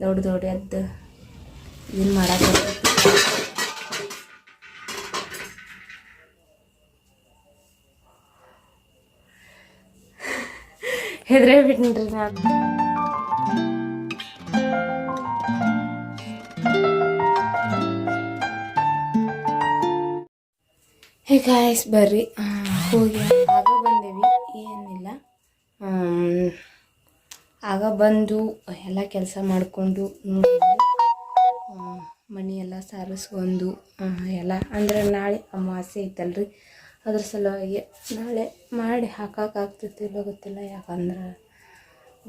ದೊಡ್ಡ ದೊಡ್ಡ ಎದ್ದು ಇದನ್ನು ಮಾಡಕ್ಕೆ ಹೆದ್ರೆ ಬಿಟ್ಟನ್ರಿ ನಾನು. ಹೇ ಗಾಯ್ಸ್ ಬರ್ರಿ. ಹೋಗಿ. ಆಗ ಬಂದು, ಎಲ್ಲ ಕೆಲಸ ಮಾಡಿಕೊಂಡು ಮನೆ ಎಲ್ಲ ಸಾರಿಸ್ಕೊಂಡು ಎಲ್ಲ. ಅಂದ್ರೆ ನಾಳೆ ಅಮಾವಾಸ್ಯೆ ಐತಲ್ರಿ. ಅದ್ರ ಸಲುವಾಗಿ ನಾಳೆ ಮಾಡಿ ಹಾಕೋಕ್ಕಾಗ್ತೈತಿ ಇಲ್ಲೋ ಗೊತ್ತಿಲ್ಲ. ಯಾಕಂದ್ರೆ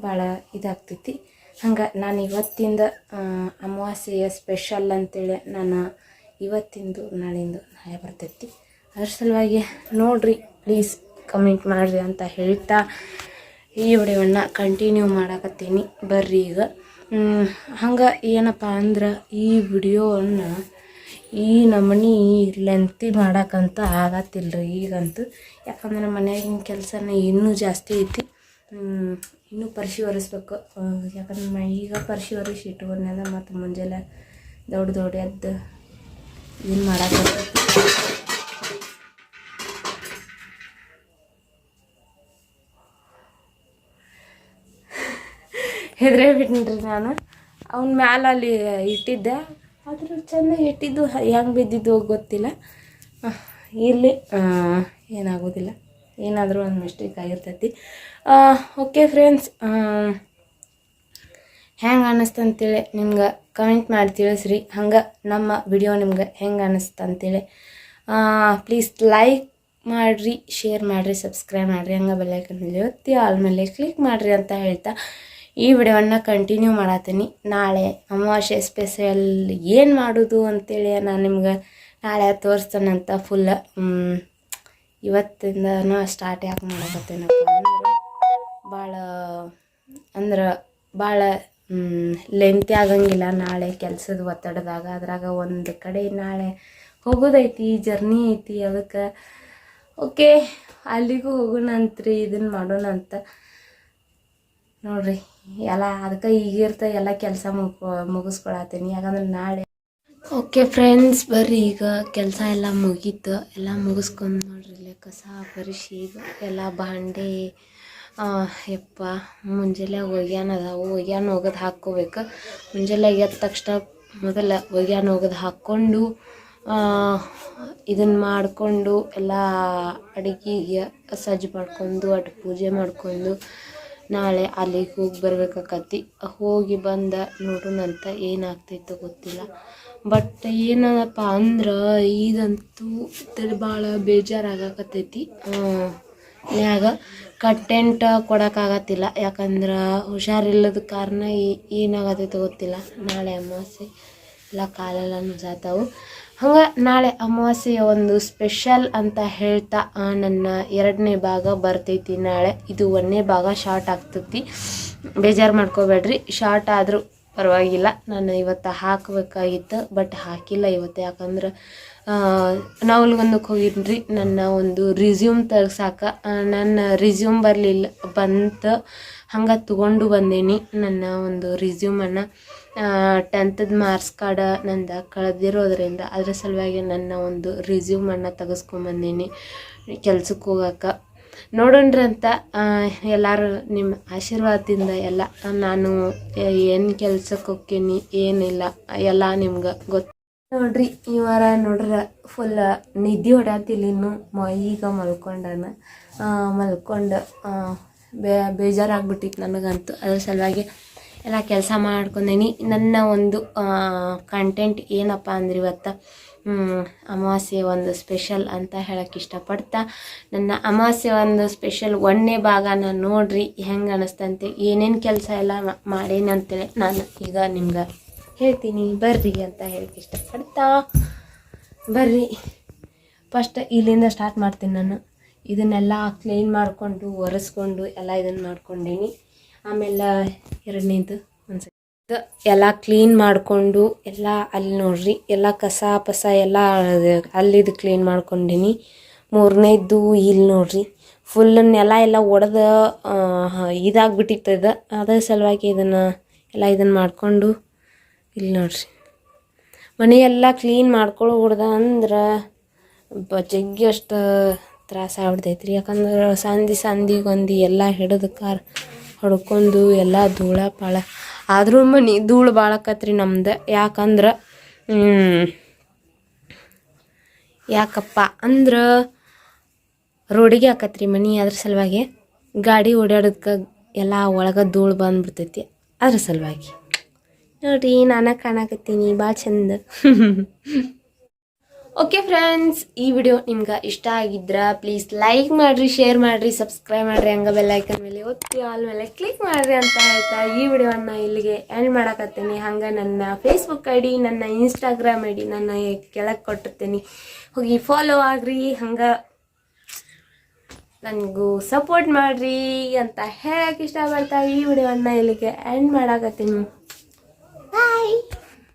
ಭಾಳ ಇದಾಗ್ತೈತಿ. ಹಂಗೆ ನಾನು ಇವತ್ತಿಂದ ಅಮಾವಾಸ್ಯೆಯ ಸ್ಪೆಷಲ್ ಅಂತೇಳಿ ನಾನು ಇವತ್ತಿಂದು, ನಾಳಿಂದು ನಾಳೆ ಬರ್ತೈತಿ. ಅದ್ರ ಸಲುವಾಗಿ ನೋಡಿರಿ ಪ್ಲೀಸ್ ಕಮೆಂಟ್ ಮಾಡಿರಿ ಅಂತ ಹೇಳ್ತಾ ಈ ವಿಡಿಯೋವನ್ನು ಕಂಟಿನ್ಯೂ ಮಾಡಕತ್ತೀನಿ. ಬರ್ರಿ ಈಗ. ಹಂಗೆ ಏನಪ್ಪ ಅಂದ್ರೆ ಈ ವಿಡಿಯೋವನ್ನು ಈ ನಮನಿ ಲೆಂತಿ ಮಾಡಕ್ಕಂತ ಆಗತ್ತಿಲ್ರಿ ಈಗಂತೂ. ಯಾಕಂದ್ರೆ ಮನ್ಯಾಗಿನ ಕೆಲಸನ ಇನ್ನೂ ಜಾಸ್ತಿ ಐತಿ. ಇನ್ನೂ ಪರಿಶಿ ಒರೆಸ್ಬೇಕು ಯಾಕಂದ್ರೆ ಈಗ ಪರಿಶಿ ಒರೆಸಿ ಇಟ್ಕೊಂಡ್ಮೇಲೆ ಮತ್ತು ಮುಂಜಾನೆ ದೊಡ್ಡ ದೊಡ್ಡ ಎದ್ದು ಇದನ್ನು ಮಾಡಕ್ಕೆ ಹೆದ್ರೆ ರೀ ನಾನು. ಅವನ ಮ್ಯಾಲ ಅಲ್ಲಿ ಇಟ್ಟಿದ್ದೆ. ಆದರೂ ಚೆಂದ ಇಟ್ಟಿದ್ದು, ಹೆಂಗೆ ಬಿದ್ದಿದ್ದು ಗೊತ್ತಿಲ್ಲ. ಇರಲಿ ಏನಾಗೋದಿಲ್ಲ. ಏನಾದರೂ ಒಂದು ಮಿಸ್ಟೇಕ್ ಆಗಿರ್ತೈತಿ. ಓಕೆ ಫ್ರೆಂಡ್ಸ್ ಹೆಂಗೆ ಅನ್ನಿಸ್ತು ಅಂತೇಳಿ ನಿಮ್ಗೆ ಕಮೆಂಟ್ ಮಾಡಿ ತಿಳಿಸ್ರಿ. ಹಂಗೆ ನಮ್ಮ ವಿಡಿಯೋ ನಿಮ್ಗೆ ಹೆಂಗೆ ಅನ್ನಿಸ್ತು ಅಂತೇಳಿ ಪ್ಲೀಸ್ ಲೈಕ್ ಮಾಡಿರಿ ಶೇರ್ ಮಾಡಿರಿ ಸಬ್ಸ್ಕ್ರೈಬ್ ಮಾಡಿರಿ. ಹಂಗೆ ಬೆಲ್ಲೈಕನ್ ಒತ್ತಿ, ಆಲ್ ಮೇಲೆ ಕ್ಲಿಕ್ ಮಾಡಿರಿ ಅಂತ ಹೇಳ್ತಾ ಈ ವಿಡಿಯೋವನ್ನು ಕಂಟಿನ್ಯೂ ಮಾಡತ್ತೀನಿ ನಾಳೆ ಅಮಾವಾಸ್ಯೆ ಸ್ಪೆಷಲ್ ಏನು ಮಾಡೋದು ಅಂತೇಳಿ ನಾನು ನಿಮ್ಗೆ ನಾಳೆ ತೋರಿಸ್ತೇನಂತ ಫುಲ್ ಇವತ್ತಿಂದನೂ ಸ್ಟಾರ್ಟ್ ಯಾಕೆ ಮಾಡಕತ್ತೇನಪ್ಪ ಅಂದ್ರೆ ಭಾಳ ಅಂದ್ರೆ ಭಾಳ ಲೆಂತಿ ಆಗಂಗಿಲ್ಲ ನಾಳೆ ಕೆಲಸದ ಒತ್ತಡದಾಗ. ಅದ್ರಾಗ ಒಂದು ಕಡೆ ನಾಳೆ ಹೋಗೋದೈತಿ ಜರ್ನಿ ಐತಿ, ಅದಕ್ಕೆ ಓಕೆ ಅಲ್ಲಿಗೂ ಹೋಗೋಣಂತ್ರಿ ಇದನ್ನು ಮಾಡೋಣ ಅಂತ ನೋಡ್ರಿ, ಎಲ್ಲ ಅದಕ್ಕೆ ಈಗಿರ್ತ ಎಲ್ಲ ಕೆಲಸ ಮುಗ್ ಮುಗಿಸ್ಕೊಳತ್ತೀನಿ. ಯಾಕಂದ್ರೆ ನಾಳೆ ಓಕೆ ಫ್ರೆಂಡ್ಸ್ ಬರ್ರಿ ಈಗ ಕೆಲಸ ಎಲ್ಲ ಮುಗೀತು. ಎಲ್ಲ ಮುಗಿಸ್ಕೊಂಡು ನೋಡ್ರಿ ಇಲ್ಲೇ ಕಸ ಪರಿಶಿ ಈಗ ಎಲ್ಲ ಬಾಂಡೆ ಯಪ್ಪ, ಮುಂಜಾನೆ ಒಗ್ಯಾನ ಅದಾವು. ಒಗ್ಯಾನ ಹೋಗೋದು ಹಾಕ್ಕೋಬೇಕು. ಮುಂಜಾನೆ ಎದ್ದ ತಕ್ಷಣ ಮೊದಲ ಒಗ್ಯಾನ ಹೋಗೋದು ಹಾಕ್ಕೊಂಡು ಇದನ್ನು ಮಾಡಿಕೊಂಡು, ಎಲ್ಲ ಅಡುಗೆಗೆ ಸಜ್ಜು ಮಾಡ್ಕೊಂಡು, ಅಟ್ ಪೂಜೆ ಮಾಡ್ಕೊಂಡು ನಾಳೆ ಅಲ್ಲಿಗೆ ಹೋಗಿ ಬರ್ಬೇಕಾಕತಿ ಹೋಗಿ ಬಂದ ನೋಡೋಣಂತ ಏನಾಗ್ತೈತೋ ಗೊತ್ತಿಲ್ಲ. ಬಟ್ ಏನಪ್ಪ ಅಂದ್ರೆ ತಲೆ ಭಾಳ ಬೇಜಾರಾಗಕತ್ತೈತಿ. ನ್ಯಾಗ ಕಂಟೆಂಟ್ ಕೊಡೋಕ್ಕಾಗತ್ತಿಲ್ಲ ಯಾಕಂದ್ರೆ ಹುಷಾರಿಲ್ಲದ ಕಾರಣ ಏನಾಗತ್ತೈತೆ ಗೊತ್ತಿಲ್ಲ. ನಾಳೆ ಅಮಾವಾಸ್ಯೆ ಎಲ್ಲ ಕಾಲೆಲ್ಲ ನುಜಾತಾವು ಹಂಗೆ ನಾಳೆ ಅಮಾವಾಸ್ಯೆಯ ಒಂದು ಸ್ಪೆಷಲ್ ಅಂತ ಹೇಳ್ತಾ ನನ್ನ ಎರಡನೇ ಭಾಗ ಬರ್ತೈತಿ ನಾಳೆ. ಇದು ಒಂದನೇ ಭಾಗ ಶಾರ್ಟ್ ಆಗ್ತೈತಿ. ಬೇಜಾರು ಮಾಡ್ಕೋಬೇಡ್ರಿ. ಶಾರ್ಟ್ ಆದರೂ ಪರವಾಗಿಲ್ಲ. ನಾನು ಇವತ್ತು ಹಾಕಬೇಕಾಗಿತ್ತು ಬಟ್ ಹಾಕಿಲ್ಲ ಇವತ್ತು. ಯಾಕಂದ್ರೆ ನಾವಲ್ಗೊಂದಕ್ಕೆ ಹೋಗಿದ್ರಿ ನನ್ನ ಒಂದು ರಿಸ್ಯೂಮ್ ತರ್ಸಾಕ ನನ್ನ ರಿಸ್ಯೂಮ್ ಬರಲಿಲ್ಲ, ಬಂತು ಹಂಗೆ ತಗೊಂಡು ಬಂದೇನಿ. ನನ್ನ ಒಂದು ರಿಸ್ಯೂಮನ್ನು ಟೆಂತದ ಮಾರ್ಕ್ಸ್ ಕಾರ್ಡ ನಂದು ಕಳೆದಿರೋದ್ರಿಂದ ಅದರ ಸಲುವಾಗಿ ನನ್ನ ಒಂದು ರಿಸ್ಯೂಮನ್ನು ತೆಗೆಸ್ಕೊಂಬಂದೀನಿ ಕೆಲ್ಸಕ್ಕೆ ನೋಡೋಣ್ರಿ ಅಂತ ಎಲ್ಲರೂ ನಿಮ್ಮ ಆಶೀರ್ವಾದದಿಂದ ಎಲ್ಲ, ನಾನು ಏನು ಕೆಲ್ಸಕ್ಕೆ ಹೋಗ್ತೀನಿ ಏನಿಲ್ಲ, ಎಲ್ಲ ನಿಮ್ಗೆ ಗೊತ್ತು ನೋಡ್ರಿ, ಈ ವಾರ ನೋಡ್ರ ಫುಲ್ ನಿದ್ದೆ ಹೊಡ್ಯಾತಿಲ್ಲ ಇನ್ನು ಈಗ ಮಲ್ಕೊಂಡಾನ. ಮಲ್ಕೊಂಡು ಬೇ ಬೇಜಾರಾಗ್ಬಿಟ್ಟಿತ್ತು ನನಗಂತೂ. ಅದ್ರ ಸಲುವಾಗಿ ಎಲ್ಲ ಕೆಲಸ ಮಾಡ್ಕೊಂಡೇನಿ. ನನ್ನ ಒಂದು ಕಂಟೆಂಟ್ ಏನಪ್ಪ ಅಂದ್ರೆ ಇವತ್ತು ಅಮಾವಾಸ್ಯೆ ಒಂದು ಸ್ಪೆಷಲ್ ಅಂತ ಹೇಳಕ್ಕೆ ಇಷ್ಟಪಡ್ತಾ, ನನ್ನ ಅಮಾವಾಸ್ಯೆ ಒಂದು ಸ್ಪೆಷಲ್ ಒಂದನೇ ಭಾಗನ ನೋಡ್ರಿ ಹೆಂಗೆ ಅನ್ನಿಸ್ತಂತೆ ಏನೇನು ಕೆಲಸ ಎಲ್ಲ ಮಾಡೇನಿ ಅಂತೇಳಿ ನಾನು ಈಗ ನಿಮ್ಗೆ ಹೇಳ್ತೀನಿ. ಬರ್ರಿ ಅಂತ ಹೇಳಕ್ಕೆ ಇಷ್ಟಪಡ್ತಾ. ಬರ್ರಿ. ಫಸ್ಟ್ ಇಲ್ಲಿಂದ ಸ್ಟಾರ್ಟ್ ಮಾಡ್ತೀನಿ ನಾನು. ಇದನ್ನೆಲ್ಲ ಕ್ಲೀನ್ ಮಾಡಿಕೊಂಡು, ಒರೆಸ್ಕೊಂಡು ಎಲ್ಲ ಇದನ್ನು ಮಾಡ್ಕೊಂಡೀನಿ. ಆಮೇಲೆ ಎರಡನೇದು ಒಂದು ಎಲ್ಲ ಕ್ಲೀನ್ ಮಾಡಿಕೊಂಡು ಎಲ್ಲ ಅಲ್ಲಿ ನೋಡ್ರಿ, ಎಲ್ಲ ಕಸ ಪಸ ಎಲ್ಲ ಅಲ್ಲಿದು ಕ್ಲೀನ್ ಮಾಡ್ಕೊಂಡಿನಿ. ಮೂರನೇದ್ದು ಇಲ್ಲಿ ನೋಡ್ರಿ ಫುಲ್ ನೆಲ ಎಲ್ಲ ಒಡೆದು ಇದಾಗ್ಬಿಟ್ಟಿರ್ತದೆ. ಅದ್ರ ಸಲುವಾಗಿ ಇದನ್ನು ಎಲ್ಲ ಇದನ್ನು ಮಾಡಿಕೊಂಡು ಇಲ್ಲಿ ನೋಡ್ರಿ. ಮನೆಯೆಲ್ಲ ಕ್ಲೀನ್ ಕ್ಲೀನ್ ಮಾಡ್ಕೊಳ್ಬಿಡ್ದ ಅಂದ್ರೆ ಜಗ್ಗಿ ಅಷ್ಟು ತ್ರಾಸ ಆಗ್ಬಿಡ್ತೈತ್ರಿ. ಯಾಕಂದ್ರೆ ಸಂಧಿ ಸಂದಿಗೊಂದು ಎಲ್ಲ ಹಿಡಿದು ಕಾರ್ ಹೊಡ್ಕೊಂಡು ಎಲ್ಲ ಧೂಳ ಪಾಳ. ಆದ್ರೂ ಮನೆ ಧೂಳು ಬಾಳಕತ್ರಿ ನಮ್ದು. ಯಾಕಂದ್ರೆ ಯಾಕಪ್ಪ ಅಂದ್ರೆ ರೋಡಿಗೆ ಹಾಕತ್ರಿ ಮನೆ ಅದ್ರ ಸಲುವಾಗಿ ಗಾಡಿ ಓಡಾಡೋದಕ್ಕೆ ಎಲ್ಲ ಒಳಗೆ ಧೂಳು ಬಂದ್ಬಿಡ್ತೈತಿ ಅದ್ರ ಸಲುವಾಗಿ. ನೋಡ್ರಿ ನಾನು ಕಾಣಕತ್ತೀನಿ ಭಾಳ ಚಂದ. ಓಕೆ ಫ್ರೆಂಡ್ಸ್ ಈ ವಿಡಿಯೋ ನಿಮ್ಗೆ ಇಷ್ಟ ಆಗಿದ್ರ ಪ್ಲೀಸ್ ಲೈಕ್ ಮಾಡಿರಿ ಶೇರ್ ಮಾಡಿರಿ ಸಬ್ಸ್ಕ್ರೈಬ್ ಮಾಡಿರಿ, ಹಂಗೆ ಬೆಲ್ಲೈಕನ್ ಮೇಲೆ ಒತ್ತಿ ಆಲ್ ಮೇಲೆ ಕ್ಲಿಕ್ ಮಾಡಿರಿ ಅಂತ ಹೇಳ್ತಾ ಈ ವಿಡಿಯೋನ ಇಲ್ಲಿಗೆ ಎಂಡ್ ಮಾಡಕತ್ತೀನಿ. ಹಂಗೆ ನನ್ನ ಫೇಸ್ಬುಕ್ ಐ ಡಿ ನನ್ನ ಇನ್ಸ್ಟಾಗ್ರಾಮ್ ಐ ಡಿ ನನ್ನ ಕೆಳಗೆ ಕೊಟ್ಟಿರ್ತೀನಿ. ಹೋಗಿ ಫಾಲೋ ಆಗ್ರಿ, ಹಂಗೆ ನನಗೂ ಸಪೋರ್ಟ್ ಮಾಡ್ರಿ ಅಂತ ಹೇಳಕ್ಕೆ ಇಷ್ಟಪಡ್ತಾ ಈ ವಿಡಿಯೋನ ಇಲ್ಲಿಗೆ ಎಂಡ್ ಮಾಡಕತ್ತೀನಿ.